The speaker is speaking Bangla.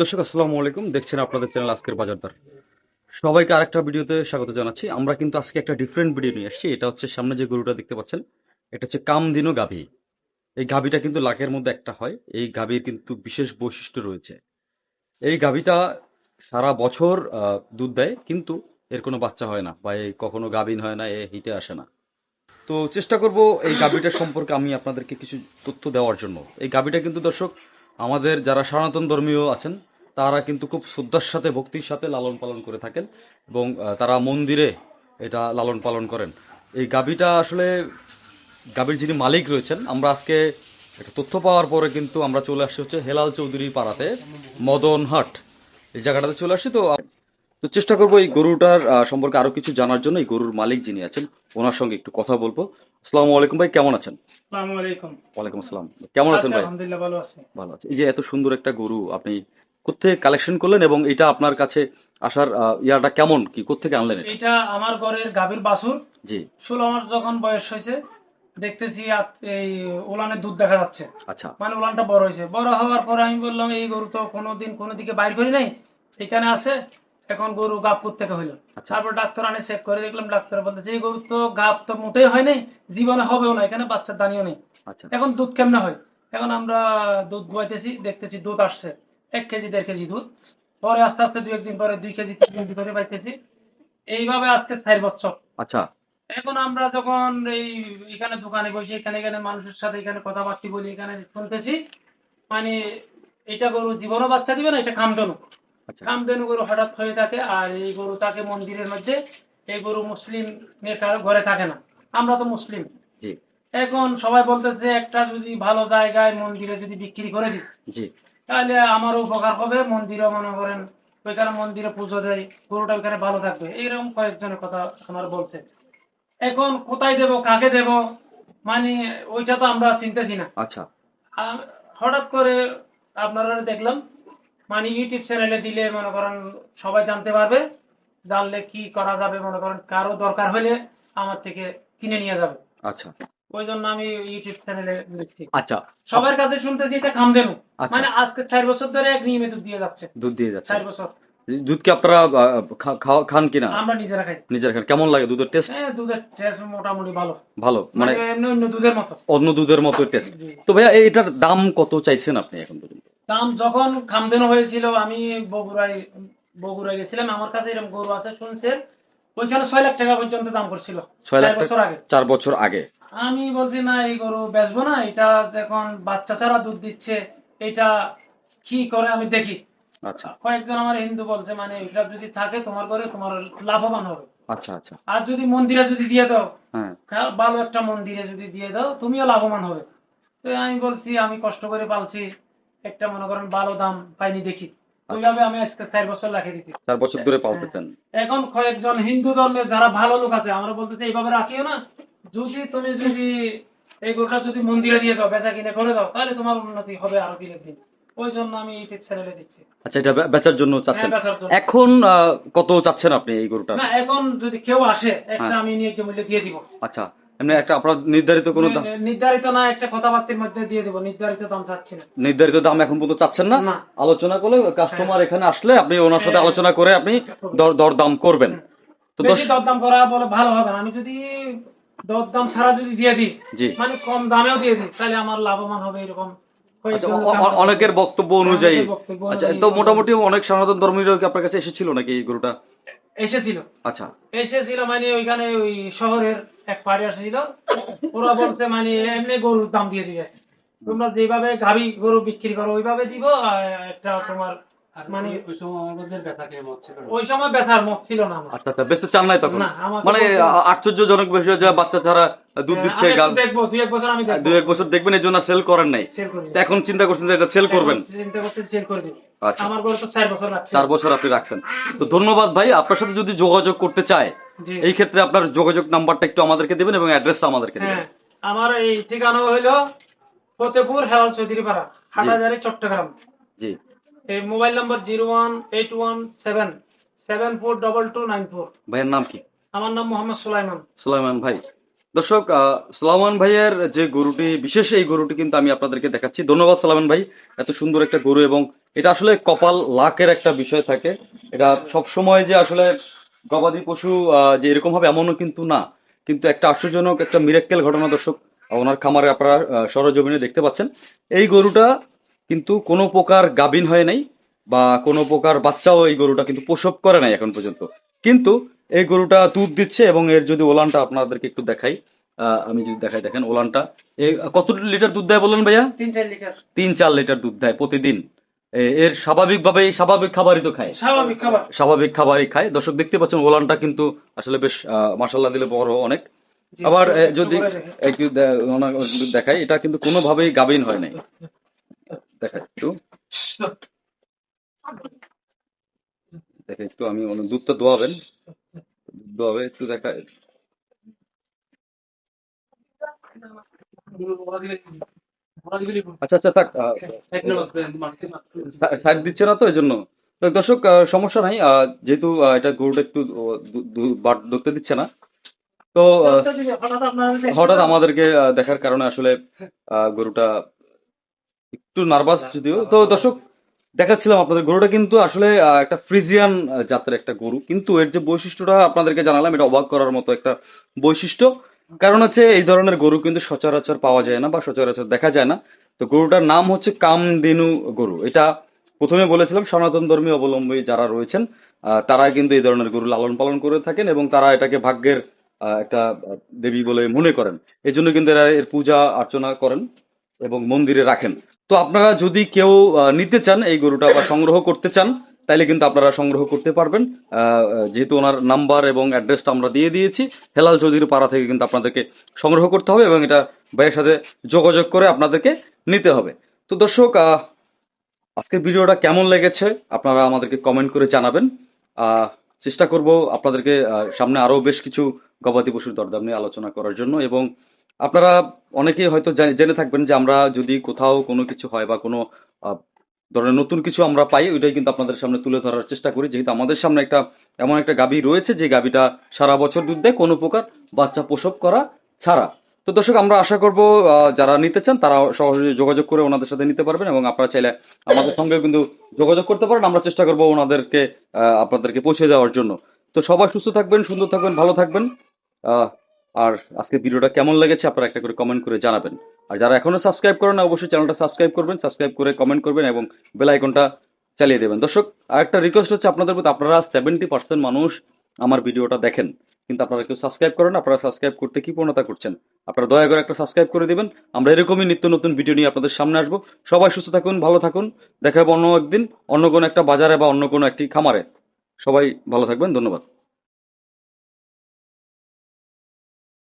দর্শক, আসসালামু আলাইকুম। দেখছেন আপনাদের চ্যানেল আজকের বাজারদার সবাইকে আরেকটা ভিডিওতে স্বাগত জানাচ্ছি। আমরা কিন্তু আজকে একটা ডিফারেন্ট ভিডিও নিয়ে এসেছি এটা হচ্ছে সামনে যে গরুটা দেখতে পাচ্ছেন, এটা হচ্ছে কামদিনো গাভী। এই গাভীটা কিন্তু লাখের মধ্যে একটা হয়। এই গাভীর কিন্তু বিশেষ বৈশিষ্ট্য রয়েছে। এই গাভীটা সারা বছর দুধ দেয়, কিন্তু এর কোনো বাচ্চা হয় না বা এই কখনো গাভীন হয় না, এ হিটে আসে না। তো চেষ্টা করব এই গাভীটার সম্পর্কে আমি আপনাদেরকে কিছু তথ্য দেওয়ার জন্য। এই গাভীটা কিন্তু দর্শক আমাদের যারা সনাতন ধর্মীয় আছেন, তারা কিন্তু খুব শ্রদ্ধার সাথে, ভক্তির সাথে লালন পালন করে থাকেন এবং তারা মন্দিরে এটা লালন পালন করেন। এই গাভীটা আসলে গাভীর যিনি মালিক রয়েছেন, আমরা আজকে একটা তথ্য পাওয়ার পরে কিন্তু আমরা চলে আসছি হচ্ছে হেলাল চৌধুরী পাড়াতে, মদনহাট। এই জায়গাটাতে চলে আসছি তো তো চেষ্টা করব এই গরুটার সম্পর্কে আরও কিছু জানার জন্য এই গরুর মালিক যিনি আছেন ওনার সঙ্গে একটু কথা বলব। আসসালামু আলাইকুম ভাই কেমন আছেন? আসসালামু আলাইকুম। ওয়ালাইকুম আসসালাম। কেমন আছেন ভাই? আলহামদুলিল্লাহ ভালো আছি। ভালো আছে। এই যে এত সুন্দর একটা গরু আপনি কোথেকে কালেকশন করলেন এবং এটা আপনার কাছে আসার ইয়াটা কেমন? কি কোথেকে আনলেন এটা? আমার ঘরের গাভীর বাছুর। জি। ষোলো মাস যখন বয়স হয়েছে দেখতেছি এই ওলানের দুধ দেখা যাচ্ছে। আচ্ছা। মানে ওলানটা বড় হয়েছে। বড় হওয়ার পরে আমি বললাম এই গরু তো কোনোদিন কোনো দিকে বাইর করি নাই। এখানে আছে এখন গরু গাপ থেকে হইল? আচ্ছা। তারপর ডাক্তার আনে চেক করে দেখলাম ডাক্তার বলতেছে এই গরু তো গাপ তো মোটেই হয় নাই জীবনে হবেও না এখানে বাচ্চার দানিও নেই। আচ্ছা। এখন দুধ কেমনে হয়? এখন আমরা দুধ বইতেছি দেখতেছি দুধ আসছে এক কেজি দেড় কেজি দুধ। পরে আস্তে আস্তে দুই একদিন পরে দুই কেজি তিন কেজি করে পাইতেছি। এইভাবে আজকে চার বছর। আচ্ছা। এখন আমরা যখন এই এখানে দোকানে বসে এখানে এখানে মানুষের সাথে এখানে কথাবার্তা বলি এখানে শুনতেছি মানে এটা গরু জীবনও বাচ্চা দিবে না এটা কামদেনু আচ্ছা কামদেনু গরু হঠাৎ হয়ে থাকে আর এই গরু থাকে মন্দিরের মধ্যে এই গরু মুসলিম ঘরে থাকে না। আমরা তো মুসলিম। এখন সবাই বলতেছে একটা যদি ভালো জায়গায় মন্দিরে যদি বিক্রি করে দিই তাহলে আমারও উপকার হবে মন্দিরও মনে করেন ওইখানে মন্দিরে পুজো দেয় গরুটা ওইখানে ভালো থাকবে। এইরকম কয়েকজনের কথা আমার বলছে। এখন কোথায় দেব কাকে দেব মানে ওইটা তো আমরা চিনতেছি না। আচ্ছা। হঠাৎ করে আপনারা দেখলাম মানে ইউটিউব চ্যানেলে দিলে মনে করেন সবাই জানতে পারবে জানলে কি করা যাবে মনে করেন কারও দরকার হলে আমার থেকে কিনে নিয়ে যাবে। আচ্ছা। ওই জন্য আমি ইউটিউব চ্যানেলে লিখছি। আচ্ছা। সবার কাছে শুনতেছি এটা কামদেনু আচ্ছা। মানে আজকে চার বছর ধরে এক নিয়মিত দুধ দিয়ে যাচ্ছে। দুধ দিয়ে যাচ্ছে। চার বছর। দুধ কি আপনারা খান কিনা? আমরা নিজেরা খাই। নিজের খান। কেমন লাগে দুধের টেস্ট হ্যাঁ দুধের টেস্ট মোটামুটি ভালো। ভালো মানে মানে অন্য দুধের মতো। অন্য দুধের মতো টেস্ট তো ভাইয়া এটার দাম কত চাইছেন আপনি এখন পর্যন্ত? দাম যখন খামদেনো হয়েছিল আমি বগুড়ায় বগুড়ায় গেছিলাম আমার কাছে এরকম গরু আছে শুনছে ওইখানে ছয় লাখ টাকা পর্যন্ত দাম করছিল ছয় বছর আগে। চার বছর আগে। আমি বলছি না এই গরু বেচবো না এটা যখন বাচ্চা ছাড়া দুধ দিচ্ছে এটা কি করে আমি দেখি? আচ্ছা। কয়েকজন আমার হিন্দু বলছে মানে এটা যদি থাকে তোমার ঘরে তোমার লাভবান হবে। আচ্ছা আচ্ছা। আর যদি মন্দিরে যদি দিয়ে দাও হ্যাঁ। ভালো একটা মন্দিরে যদি দিয়ে দাও তুমিও লাভবান হবে। তো আমি বলছি আমি কষ্ট করে পালছি একটা মনে করেন ভালো দাম পাইনি দেখি। ওইভাবে আমি আজকে চার বছর লাগিয়ে দিছি। চার বছর ধরে পালতেছেন। এখন কয়েকজন হিন্দু ধর্মে যারা ভালো লোক আছে আমরা বলতেছি এইভাবে রাখিও না। যদি তুমি যদি এই গরুটা যদি মন্দিরে দিয়ে দাও বেচা কিনে করে দাও তাহলে তোমার উন্নতি হবে আরও দিনের দিন। ওই জন্য আমি ইউটিউব চ্যানেলে দিচ্ছি। আচ্ছা এটা বেচার জন্য চাচ্ছেন। হ্যাঁ, জন্য। এখন কত চাচ্ছেন আপনি এই গরুটা? না এখন যদি কেউ আসে একটা হ্যাঁ। আমি ন্যায্য মূল্যে দিয়ে দিব। আচ্ছা। এমনি একটা আপনার নির্ধারিত কোনো দাম? নির্ধারিত না একটা কথাবার্তার মধ্যে দিয়ে দিব। নির্ধারিত দাম চাচ্ছি না। নির্ধারিত দাম এখন পর্যন্ত চাচ্ছেন না। আলোচনা করলে কাস্টমার এখানে আসলে আপনি ওনার সাথে হ্যাঁ। আলোচনা করে আপনি দর দরদাম করবেন। তো দরদাম করা বলে ভালো হবে না। আমি যদি দরদাম ছাড়া যদি দিয়ে দিই মানে কম দামেও দিয়ে দিই তাহলে আমার লাভবান হবে এরকম আচ্ছা অনেকের বক্তব্য অনুযায়ী। আচ্ছা তো মোটামুটি অনেক সনাতন ধর্মীয় আপনার কাছে এসেছিল নাকি এই গরুটা? এসেছিল। আচ্ছা। এসেছিল মানে ওইখানে ওই শহরের এক পাড়ি আসছিল। ওরা বলছে মানে এমনি গরুর দাম দিয়ে দিবে। তোমরা যেভাবে গাভী গরু বিক্রি করো ওইভাবে দিব আর একটা তোমার মানে ওই- ওই সময় আমাদের ব্যথা মত ছিল ওই সময় বেচার মত ছিল না আমার। আচ্ছা আচ্ছা বেঁচে চান নাই তখন? মানে আশ্চর্যজনক বিষয় যে বাচ্চা ছাড়া দুধ দিচ্ছে হ্যাঁ, আমি গা- একটু দেখব দুই এক বছর আমি দুই এক বছর দেখবেন এই জন্য সেল করেন নাই। সেল করি তো এখন চিন্তা করছেন যে এটা সেল করবেন? চিন্তা করতে সেল করে আচ্ছা। আমার গরু তো চার বছর লাগছে চার বছর আপনি রাখছেন। তো ধন্যবাদ ভাই আপনার সাথে যদি যোগাযোগ করতে চায় এই ক্ষেত্রে আপনার যোগাযোগ নাম্বারটা একটু আমাদেরকে দিবেন এবং অ্যাড্রেসটা আমাদেরকে দিবেন। হ্যাঁ আমার এই ঠিকানা হইল ফতেপুর হেলাল চৌধুরী পাড়া হাটাজারি চট্টগ্রাম। জি। এই mobile number zero one eight one seven seven four double two nine four. ভাইয়ের নাম কি? আমার নাম মোহাম্মদ সুলাইমান। সুলাইমান ভাই। দর্শক আহ, সুলাইমান ভাইয়ের যে গরুটি বিশেষ এই গরুটি কিন্তু আমি আপনাদেরকে দেখাচ্ছি। ধন্যবাদ সুলাইমান ভাই এত সুন্দর একটা গরু এবং এটা আসলে কপাল লাকের একটা বিষয় থাকে। এটা সব সময় যে আসলে গবাদি পশু যে এরকম হবে এমনও কিন্তু না। কিন্তু একটা আশ্চর্যজনক একটা মিরাক্কেল ঘটনা দর্শক ওনার খামারে আপনারা সরজমিনে দেখতে পাচ্ছেন। এই গরুটা কিন্তু কোনো প্রকার গাভিন হয় নাই বা কোনো প্রকার বাচ্চাও এই গরুটা কিন্তু প্রসব করে নাই এখন পর্যন্ত। কিন্তু এই গরুটা দুধ দিচ্ছে এবং এর যদি ওলানটা আপনাদেরকে একটু দেখাই আমি যদি দেখাই দেখেন ওলানটা। কত লিটার দুধ দেয় বললেন ভাইয়া? তিন চার লিটার। তিন চার লিটার দুধ দেয় প্রতিদিন। এর স্বাভাবিকভাবে স্বাভাবিক খাবারই তো খায়। স্বাভাবিক খাবার। স্বাভাবিক খাবারই খায়। দর্শক দেখতে পাচ্ছেন ওলানটা কিন্তু আসলে বেশ মাসাল্লাহ দিলে বড় অনেক। আবার যদি একটু দেখাই এটা কিন্তু কোনোভাবেই গাভিন হয় নাই। দেখাই একটু দেখে একটু আমি ওনার দুধটা দোয়াবেন। দোয়াবে একটু দেখা আচ্ছা আচ্ছা থাক সাইড দিচ্ছে না তো এই জন্য তো দর্শক সমস্যা নাই আহ, যেহেতু আহ, এটা গরুটা একটু ধরতে দিচ্ছে না। তো হঠাৎ? আমাদেরকে আহ, দেখার কারণে আসলে আহ, গরুটা একটু নার্ভাস যদিও। তো দর্শক দেখাচ্ছিলাম আপনাদের গরুটা কিন্তু আসলে একটা ফ্রিজিয়ান জাতের একটা গরু। কিন্তু এর যে বৈশিষ্ট্যটা আপনাদেরকে জানালাম এটা অবাক করার মতো একটা বৈশিষ্ট্য। কারণ হচ্ছে এই ধরনের গরু কিন্তু সচরাচর পাওয়া যায় না বা সচরাচর দেখা যায় না। তো গরুটার নাম হচ্ছে কামধেনু গরু। এটা প্রথমে বলেছিলাম সনাতন ধর্মী অবলম্বী যারা রয়েছেন আহ, তারা কিন্তু এই ধরনের গরু লালন পালন করে থাকেন এবং তারা এটাকে ভাগ্যের একটা দেবী বলে মনে করেন। এই জন্য কিন্তু এরা এর পূজা অর্চনা করেন এবং মন্দিরে রাখেন। তো আপনারা যদি কেউ নিতে চান এই গরুটা বা সংগ্রহ করতে চান, তাইলে কিন্তু আপনারা সংগ্রহ করতে পারবেন। যেহেতু ওনার নাম্বার এবং অ্যাড্রেসটা আমরা দিয়ে দিয়েছি, হেলাল চৌধুরী পাড়া থেকে কিন্তু আপনাদেরকে সংগ্রহ করতে হবে এবং এটা ভাইয়ের সাথে যোগাযোগ করে আপনাদেরকে নিতে হবে। তো দর্শক আজকের ভিডিওটা কেমন লেগেছে আপনারা আমাদেরকে কমেন্ট করে জানাবেন। চেষ্টা করব আপনাদেরকে সামনে আরও বেশ কিছু গবাদি পশুর দরদাম নিয়ে আলোচনা করার জন্য এবং আপনারা অনেকেই হয়তো জানে- থাকবেন যে আমরা যদি কোথাও কোনো কিছু হয় বা কোনো ধরনের নতুন কিছু আমরা পাই ওইটাই কিন্তু আপনাদের সামনে তুলে ধরার চেষ্টা করি। যেহেতু আমাদের সামনে একটা এমন একটা গাভী রয়েছে যে গাভীটা সারা বছর দুধ দেয় কোনো প্রকার বাচ্চা প্রসব করা ছাড়া। তো দর্শক আমরা আশা করব যারা নিতে চান তারা সহজে যোগাযোগ করে ওনাদের সাথে নিতে পারবেন এবং আপনারা চাইলে আমাদের সঙ্গে কিন্তু যোগাযোগ করতে পারেন। আমরা চেষ্টা করব ওনাদেরকে আপনাদেরকে পৌঁছে দেওয়ার জন্য। তো সবাই সুস্থ থাকবেন সুন্দর থাকবেন ভালো থাকবেন। আহ, আর আজকে ভিডিওটা কেমন লেগেছে আপনারা একটা করে কমেন্ট করে জানাবেন। আর যারা এখনও সাবস্ক্রাইব করেন অবশ্যই চ্যানেলটা সাবস্ক্রাইব করবেন সাবস্ক্রাইব করে কমেন্ট করবেন এবং বেল আইকনটা চালিয়ে দেবেন। দর্শক, আরেকটা রিকোয়েস্ট হচ্ছে আপনাদের প্রতি, আপনারা সেভেন্টি পার্সেন্ট মানুষ আমার ভিডিওটা দেখেন। কিন্তু আপনারা কেউ সাবস্ক্রাইব করেন আপনারা সাবস্ক্রাইব করতে কি প্রণতা করছেন? আপনারা দয়া করে একটা সাবস্ক্রাইব করে দিবেন। আমরা এরকমই নিত্য নতুন ভিডিও নিয়ে আপনাদের সামনে আসব। সবাই সুস্থ থাকুন, ভালো থাকুন। দেখা হবে অন্য একদিন, অন্য কোনো একটা বাজারে বা অন্য কোনো একটি খামারে। সবাই ভালো থাকবেন, ধন্যবাদ।